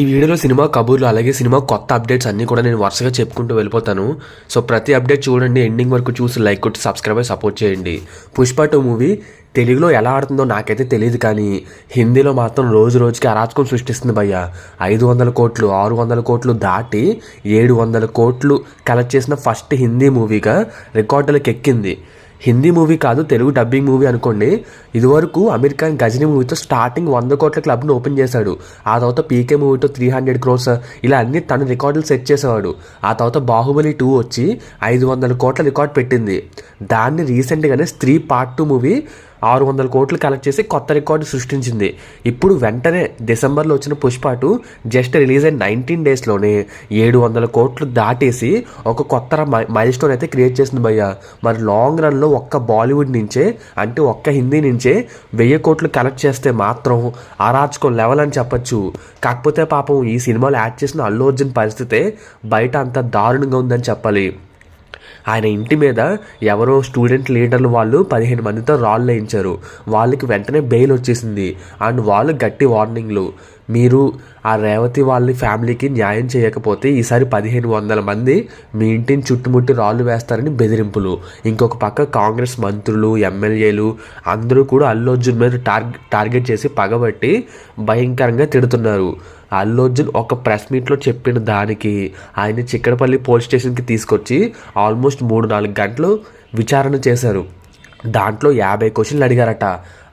ఈ వీడియోలో సినిమా కబూర్లు అలాగే సినిమా కొత్త అప్డేట్స్ అన్నీ కూడా నేను వరుసగా చెప్పుకుంటూ వెళ్ళిపోతాను. సో ప్రతి అప్డేట్ చూడండి ఎండింగ్ వరకు చూసి లైక్ కొట్టి సబ్స్క్రైబ్ అయి సపోర్ట్ చేయండి. పుష్ప టూ మూవీ తెలుగులో ఎలా ఆడుతుందో నాకైతే తెలియదు కానీ హిందీలో మాత్రం రోజు రోజుకి అరాచకం సృష్టిస్తుంది భయ్య. ఐదు వందల కోట్లు ఆరు వందల కోట్లు దాటి ఏడు వందల కోట్లు కలెక్ట్ చేసిన ఫస్ట్ హిందీ మూవీగా రికార్డులకు ఎక్కింది. హిందీ మూవీ కాదు తెలుగు డబ్బింగ్ మూవీ అనుకోండి. ఇదివరకు అమీర్ ఖాన్ గజనీ మూవీతో స్టార్టింగ్ వంద కోట్ల క్లబ్ను ఓపెన్ చేశాడు. ఆ తర్వాత పీకే మూవీతో త్రీ హండ్రెడ్ క్రోర్స్ ఇలా అన్ని తన రికార్డులు సెట్ చేసేవాడు. ఆ తర్వాత బాహుబలి టూ వచ్చి ఐదు వందల కోట్ల రికార్డ్ పెట్టింది. దాన్ని రీసెంట్గానే స్త్రీ పార్ట్ టూ మూవీ ఆరు వందల కోట్లు కలెక్ట్ చేసి కొత్త రికార్డు సృష్టించింది. ఇప్పుడు వెంటనే డిసెంబర్లో వచ్చిన పుష్ప టూ జస్ట్ రిలీజ్ అయిన నైన్టీన్ డేస్లోనే ఏడు వందల కోట్లు దాటేసి ఒక కొత్త మైల్ స్టోన్ అయితే క్రియేట్ చేసింది భయ్య. మరి లాంగ్ రన్లో ఒక్క బాలీవుడ్ నుంచే అంటే ఒక్క హిందీ నుంచే వెయ్యి కోట్లు కలెక్ట్ చేస్తే మాత్రం అరాచకం లెవెల్ అని చెప్పొచ్చు. కాకపోతే పాపం ఈ సినిమాలో యాడ్ చేసిన అల్లు అర్జున్ పరిస్థితే బయట అంత దారుణంగా ఉందని చెప్పాలి. ఆయన ఇంటి మీద ఎవరో స్టూడెంట్ లీడర్లు వాళ్ళు పదిహేను మందితో రాళ్ళు వేయించారు. వాళ్ళకి వెంటనే బెయిల్ వచ్చేసింది. అండ్ వాళ్ళు గట్టి వార్నింగ్లు. మీరు ఆ రేవతి వాళ్ళ ఫ్యామిలీకి న్యాయం చేయకపోతే ఈసారి పదిహేను వందల మంది మీ ఇంటిని చుట్టుముట్టి రాళ్ళు వేస్తారని బెదిరింపులు. ఇంకొక పక్క కాంగ్రెస్ మంత్రులు ఎమ్మెల్యేలు అందరూ కూడా అల్లు అర్జున్ మీద టార్గెట్ టార్గెట్ చేసి పగబట్టి భయంకరంగా తిడుతున్నారు. అల్లు అర్జున్ ఒక ప్రెస్ మీట్లో చెప్పిన దానికి ఆయన చిక్కడపల్లి పోలీస్ స్టేషన్కి తీసుకొచ్చి ఆల్మోస్ట్ మూడు నాలుగు గంటలు విచారణ చేశారు. దాంట్లో యాభై క్వశ్చన్లు అడిగారట.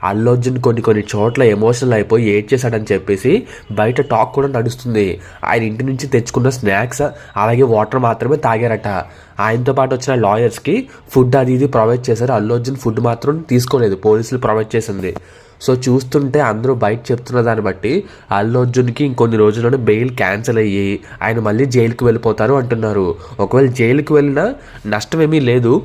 అల్లు అర్జున్ కొన్ని కొన్ని చోట్ల ఎమోషనల్ అయిపోయి ఏడ్ చేశాడని చెప్పేసి బయట టాక్ కూడా నడుస్తుంది. ఆయన ఇంటి నుంచి తెచ్చుకున్న స్నాక్స్ అలాగే వాటర్ మాత్రమే తాగారట. ఆయనతో పాటు వచ్చిన లాయర్స్కి ఫుడ్ అది ఇది ప్రొవైడ్ చేశారు. అల్లు అర్జున్ ఫుడ్ మాత్రం తీసుకోలేదు. పోలీసులు ప్రొవైడ్ చేసింది. సో చూస్తుంటే అందరూ బయట చెప్తున్న దాన్ని బట్టి అల్లు అర్జున్కి ఇంకొన్ని రోజుల్లోనే బెయిల్ క్యాన్సిల్ అయ్యి ఆయన మళ్ళీ జైలుకి వెళ్ళిపోతారు అంటున్నారు. ఒకవేళ జైలుకి వెళ్ళినా నష్టమేమీ లేదు.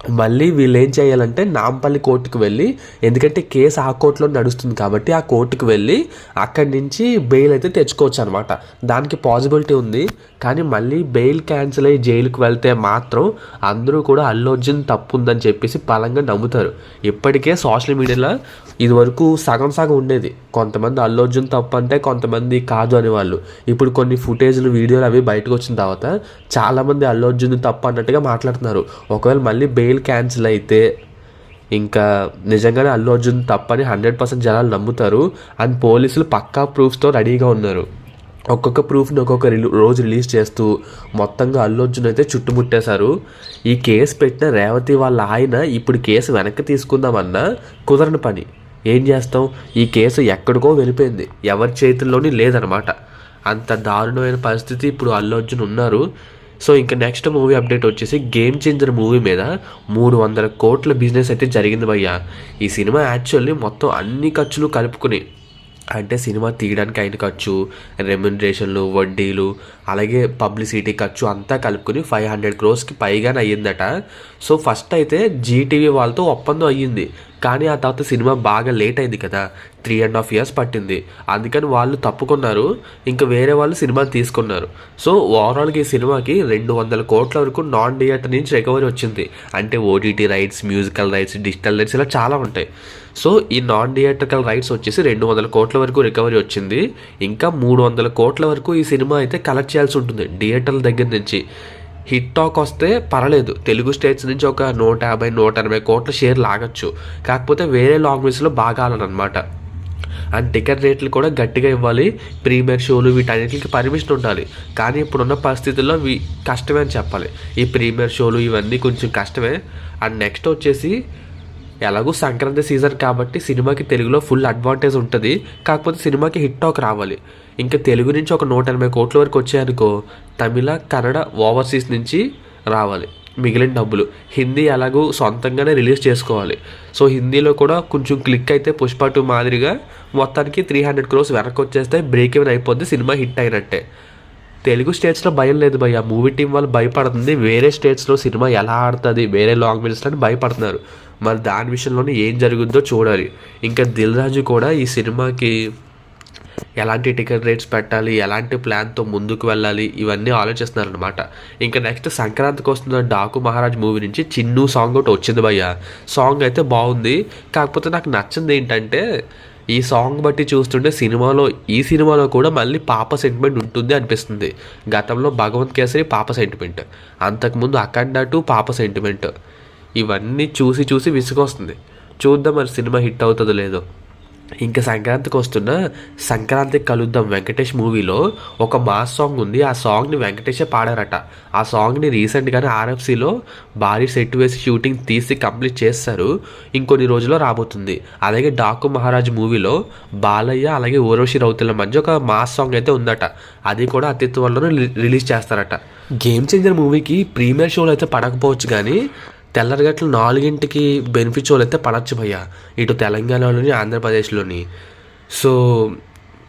మళ్ళీ వీళ్ళు ఏం చేయాలంటే నాంపల్లి కోర్టుకు వెళ్ళి ఎందుకంటే కేసు ఆ కోర్టులో నడుస్తుంది కాబట్టి ఆ కోర్టుకు వెళ్ళి అక్కడి నుంచి బెయిల్ అయితే తెచ్చుకోవచ్చు అనమాట దానికి పాసిబిలిటీ ఉంది కానీ మళ్ళీ బెయిల్ క్యాన్సిల్ అయ్యి జైలుకు వెళ్తే మాత్రం అందరూ కూడా అల్లు అర్జున్ తప్పు ఉందని చెప్పేసి బలంగా నమ్ముతారు. ఇప్పటికే సోషల్ మీడియాలో ఇదివరకు సగం సగం ఉండేది. కొంతమంది అల్లు అర్జున్ తప్పు అంటే కొంతమంది కాదు అనేవాళ్ళు. ఇప్పుడు కొన్ని ఫుటేజ్లు వీడియోలు అవి బయటకు వచ్చిన తర్వాత చాలామంది అల్లు అర్జున్ తప్పు అన్నట్టుగా మాట్లాడుతున్నారు. ఒకవేళ మళ్ళీ బెయిల్ క్యాన్సిల్ అయితే ఇంకా నిజంగానే అల్లు అర్జున్ తప్పని హండ్రెడ్ పర్సెంట్ జనాలు నమ్ముతారు అండ్ పోలీసులు పక్కా ప్రూఫ్స్తో రెడీగా ఉన్నారు. ఒక్కొక్క ప్రూఫ్ని ఒక్కొక్క రోజు రిలీజ్ చేస్తూ మొత్తంగా అల్లు అర్జున్ అయితే చుట్టుముట్టేశారు. ఈ కేసు పెట్టిన రేవతి వాళ్ళ ఆయన ఇప్పుడు కేసు వెనక్కి తీసుకుందామన్నా కుదరని పని. ఏం చేస్తాం? ఈ కేసు ఎక్కడికో వెళ్ళిపోయింది. ఎవరి చేతుల్లోని లేదనమాట. అంత దారుణమైన పరిస్థితి ఇప్పుడు అల్లు అర్జున్ ఉన్నారు. సో ఇంకా నెక్స్ట్ మూవీ అప్డేట్ వచ్చేసి గేమ్ చేంజర్ మూవీ మీద మూడు వందల కోట్ల బిజినెస్ అయితే జరిగింది భయ్యా. ఈ సినిమా యాక్చువల్లీ మొత్తం అన్ని ఖర్చులు కలుపుకుని అంటే సినిమా తీయడానికి అయిన ఖర్చు రెమ్యునరేషన్లు వడ్డీలు అలాగే పబ్లిసిటీ ఖర్చు అంతా కలుపుకుని ఫైవ్ హండ్రెడ్ క్రోర్స్కి పైగానే అయ్యిందట. సో ఫస్ట్ అయితే జీటీవీ వాళ్ళతో ఒప్పందం అయ్యింది. కానీ ఆ తర్వాత సినిమా బాగా లేట్ అయింది కదా. త్రీ అండ్ హాఫ్ ఇయర్స్ పట్టింది. అందుకని వాళ్ళు తప్పుకున్నారు. ఇంకా వేరే వాళ్ళు సినిమా తీసుకున్నారు. సో ఓవరాల్గా ఈ సినిమాకి రెండు వందల కోట్ల వరకు నాన్ థియేటర్ నుంచి రికవరీ వచ్చింది. అంటే OTT rights musical rights digital rights ఇలా చాలా ఉంటాయి. సో ఈ నాన్ థియేటర్కల్ రైట్స్ వచ్చేసి రెండు వందల కోట్ల వరకు రికవరీ వచ్చింది. ఇంకా మూడు వందల కోట్ల వరకు ఈ సినిమా అయితే కలెక్ట్ చేయాల్సి ఉంటుంది. థియేటర్ల దగ్గర నుంచి. హిట్ టాక్ వస్తే పర్లేదు తెలుగు స్టేట్స్ నుంచి ఒక నూట యాభై నూట ఎనభై కోట్ల షేర్ లాగచ్చు. కాకపోతే వేరే లాంగ్వేజ్లో బాగా ఆడాలన్నమాట. అండ్ టికెట్ రేట్లు కూడా గట్టిగా ఇవ్వాలి. ప్రీమియర్ షోలు వీటన్నిటికి పర్మిషన్ ఉండాలి. కానీ ఇప్పుడున్న పరిస్థితుల్లో వీ కష్టమే అని చెప్పాలి. ఈ ప్రీమియర్ షోలు ఇవన్నీ కొంచెం కష్టమే. అండ్ నెక్స్ట్ వచ్చేసి ఎలాగో సంక్రాంతి సీజన్ కాబట్టి సినిమాకి తెలుగులో ఫుల్ అడ్వాంటేజ్ ఉంటుంది. కాకపోతే సినిమాకి హిట్ టాక్ రావాలి. ఇంకా తెలుగు నుంచి ఒక నూట ఎనభై కోట్ల వరకు వచ్చాయనుకో తమిళ కన్నడ ఓవర్సీస్ నుంచి రావాలి. మిగిలిన డబ్బులు. హిందీ ఎలాగో సొంతంగానే రిలీజ్ చేసుకోవాలి. సో హిందీలో కూడా కొంచెం క్లిక్ అయితే పుష్ప టూ మాదిరిగా మొత్తానికి త్రీ హండ్రెడ్ క్రోస్ వెనక్కి వచ్చేస్తే బ్రేక్ ఈవెన్ అయిపోద్ది సినిమా హిట్ అయినట్టే. తెలుగు స్టేట్స్లో భయం లేదు భయ్య. మూవీ టీం వాళ్ళు భయపడుతుంది. వేరే స్టేట్స్లో సినిమా ఎలా ఆడుతుంది వేరే లాంగ్వేజెస్లో అని భయపడుతున్నారు. మరి దాని విషయంలోనే ఏం జరుగుద్దో చూడాలి. ఇంకా దిల్ రాజు కూడా ఈ సినిమాకి ఎలాంటి టికెట్ రేట్స్ పెట్టాలి ఎలాంటి ప్లాన్తో ముందుకు వెళ్ళాలి ఇవన్నీ ఆలోచిస్తున్నారనమాట ఇంకా నెక్స్ట్ సంక్రాంతికి వస్తున్న డాకు మహారాజ్ మూవీ నుంచి చిన్ను సాంగ్ ఒకటి వచ్చింది భయ్య. సాంగ్ అయితే బాగుంది. కాకపోతే నాకు నచ్చింది ఏంటంటే ఈ సాంగ్ బట్టి చూస్తుంటే సినిమాలో ఈ సినిమాలో కూడా మళ్ళీ పాప సెంటిమెంట్ ఉంటుంది అనిపిస్తుంది. గతంలో భగవంత్ కేసరి పాప సెంటిమెంట్ అంతకుముందు అఖండ టు పాప సెంటిమెంట్ ఇవన్నీ చూసి చూసి విసుగొస్తుంది. చూద్దాం మరి సినిమా హిట్ అవుతుందో లేదో. ఇంకా సంక్రాంతికి వస్తున్న సంక్రాంతికి కలుద్దాం వెంకటేష్ మూవీలో ఒక మాస్ సాంగ్ ఉంది. ఆ సాంగ్ని వెంకటేషే పాడారట. ఆ సాంగ్ని రీసెంట్గానే ఆర్ఎఫ్సిలో భారీ సెట్ వేసి షూటింగ్ తీసి కంప్లీట్ చేస్తారు. ఇంకొన్ని రోజుల్లో రాబోతుంది. అలాగే డాకు మహారాజ్ మూవీలో బాలయ్య అలాగే ఊర్వశి రౌతుల మధ్య ఒక మాస్ సాంగ్ అయితే ఉందట. అది కూడా అతిత్వంలోనే రి- రిలీజ్ చేస్తారట. గేమ్ చేంజర్ మూవీకి ప్రీమియర్ షోలు అయితే పడకపోవచ్చు కానీ తెల్లరగట్లు నాలుగింటికి బెనిఫిట్ షోలు అయితే పడచ్చు భయ్య. ఇటు తెలంగాణలోని ఆంధ్రప్రదేశ్లోని. సో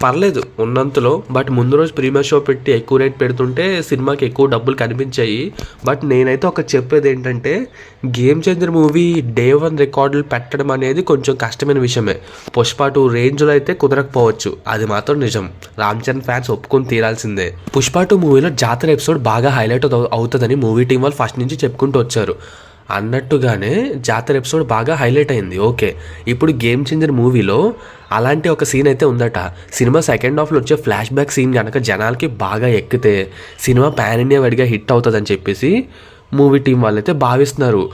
పర్లేదు ఉన్నంతలో బట్ ముందు రోజు ప్రీమియర్ షో పెట్టి ఎక్కువ రేట్ పెడుతుంటే సినిమాకి ఎక్కువ డబ్బులు కనిపించాయి. బట్ నేనైతే ఒక చెప్పేది ఏంటంటే game changer movie day one రికార్డులు పెట్టడం అనేది కొంచెం కష్టమైన విషయమే. పుష్ప టూ రేంజ్లో అయితే కుదరకపోవచ్చు. అది మాత్రం నిజం. రామ్ చరణ్ ఫ్యాన్స్ ఒప్పుకొని తీరాల్సిందే. పుష్ప టూ మూవీలో జాతర ఎపిసోడ్ బాగా హైలైట్ అవుతుందని మూవీ టీం వాళ్ళు ఫస్ట్ నుంచి చెప్పుకుంటూ వచ్చారు. అన్నట్టుగానే జాతర ఎపిసోడ్ బాగా హైలైట్ అయింది. ఓకే. ఇప్పుడు గేమ్ చేంజర్ మూవీలో అలాంటి ఒక సీన్ అయితే ఉందట. సినిమా సెకండ్ హాఫ్లో వచ్చే ఫ్లాష్ బ్యాక్ సీన్ కనుక జనాలకి బాగా ఎక్కితే సినిమా పాన్ ఇండియా వైడ్గా హిట్ అవుతుందని చెప్పేసి మూవీ టీం వాళ్ళైతే భావిస్తున్నారు.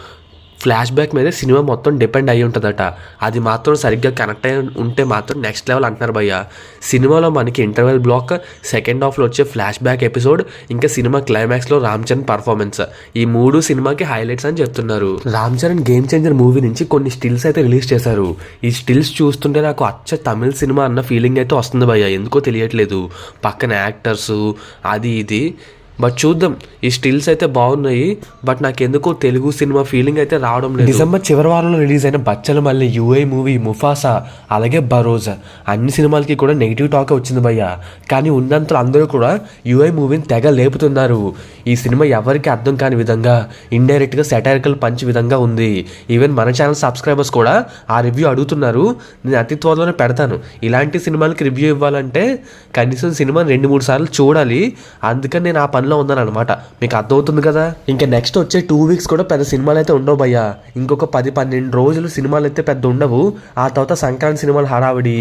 ఫ్లాష్ బ్యాక్ మీద సినిమా మొత్తం డిపెండ్ అయి ఉంటుందట. అది మాత్రం సరిగ్గా కనెక్ట్ అయి ఉంటే మాత్రం నెక్స్ట్ లెవెల్ అంటున్నారు భయ్య. సినిమాలో మనకి ఇంటర్వెల్ బ్లాక్ సెకండ్ హాఫ్లో వచ్చే ఫ్లాష్ బ్యాక్ ఎపిసోడ్ ఇంకా సినిమా క్లైమాక్స్లో రామ్ చరణ్ పర్ఫార్మెన్స్ ఈ మూడు సినిమాకి హైలైట్స్ అని చెప్తున్నారు. Ram Charan game changer movie నుంచి కొన్ని స్టిల్స్ అయితే రిలీజ్ చేశారు. ఈ స్టిల్స్ చూస్తుంటే నాకు అచ్చ తమిళ సినిమా అన్న ఫీలింగ్ అయితే వస్తుంది భయ్య. ఎందుకో తెలియట్లేదు. పక్కన యాక్టర్స్ అది ఇది. బట్ చూద్దాం. ఈ స్టిల్స్ అయితే బాగున్నాయి బట్ నాకు ఎందుకో తెలుగు సినిమా ఫీలింగ్ అయితే రావడం లేదు. డిసెంబర్ చివరి వారంలో రిలీజ్ అయిన బచ్చల మళ్ళీ యూఐ మూవీ ముఫాసా అలాగే బరోజా అన్ని సినిమాలకి కూడా నెగిటివ్ టాక్ వచ్చింది భయ్య. కానీ ఉన్నంతలో అందరూ కూడా యూఐ మూవీని తెగ లేపుతున్నారు. ఈ సినిమా ఎవరికి అర్థం కాని విధంగా ఇండైరెక్ట్గా సెటైరికల్ పంచ్ విధంగా ఉంది. ఈవెన్ మన ఛానల్ సబ్స్క్రైబర్స్ కూడా ఆ రివ్యూ అడుగుతున్నారు. నేను అతి త్వరలోనే పెడతాను. ఇలాంటి సినిమాలకి రివ్యూ ఇవ్వాలంటే కనీసం సినిమా రెండు మూడు సార్లు చూడాలి. అందుకని నేను ఆ పని ప్లాన్లో ఉన్నానమాట మీకు అర్థమవుతుంది కదా? ఇంకా నెక్స్ట్ వచ్చే టూ వీక్స్ కూడా పెద్ద సినిమాలు అయితే ఉండవు భయ్యా. ఇంకొక పది పన్నెండు రోజులు సినిమాలు అయితే పెద్ద ఉండవు. ఆ తర్వాత సంక్రాంతి సినిమాలు హడావిడి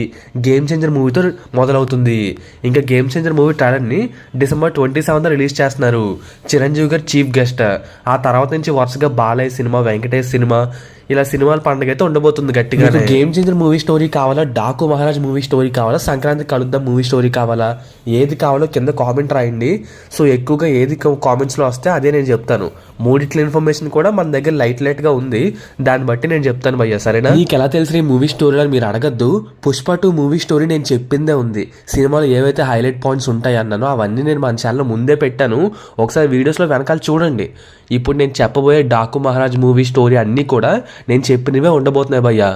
గేమ్ చేంజర్ మూవీతో మొదలవుతుంది. ఇంకా గేమ్ చేంజర్ మూవీ ట్రైలర్ని డిసెంబర్ ట్వంటీ సెవెంత్ రిలీజ్ చేస్తున్నారు. చిరంజీవి గారు చీఫ్ గెస్ట్. ఆ తర్వాత నుంచి వరుసగా బాలయ్య సినిమా వెంకటేష్ సినిమా ఇలా సినిమాల పండుగ అయితే ఉండబోతుంది గట్టిగా గేమ్ చేంజర్ మూవీ స్టోరీ కావాలా? డాకు మహారాజ్ మూవీ స్టోరీ కావాలా? సంక్రాంతి కలుద్దాం మూవీ స్టోరీ కావాలా? ఏది కావాలో కింద కామెంట్ రాయండి. సో ఎక్కువగా ఏది కామెంట్స్లో వస్తే అదే నేను చెప్తాను. మూడిట్ల ఇన్ఫర్మేషన్ కూడా మన దగ్గర లైట్ లైట్గా ఉంది. దాన్ని బట్టి నేను చెప్తాను భయ్య సరేనా? మీకు ఎలా తెలిసిన ఈ మూవీ స్టోరీ అని మీరు అడగద్దు. పుష్ప టూ మూవీ స్టోరీ నేను చెప్పిందే ఉంది. సినిమాలో ఏవైతే హైలైట్ పాయింట్స్ ఉంటాయి అన్నానో అవన్నీ నేను మన ఛానల్లో ముందే పెట్టాను. ఒకసారి వీడియోస్లో వెనకాల చూడండి. ఇప్పుడు నేను చెప్పబోయే డాకు మహారాజ్ మూవీ స్టోరీ అన్నీ కూడా నేను చెప్పినవే ఉండబోతున్నాయి భయ్యా.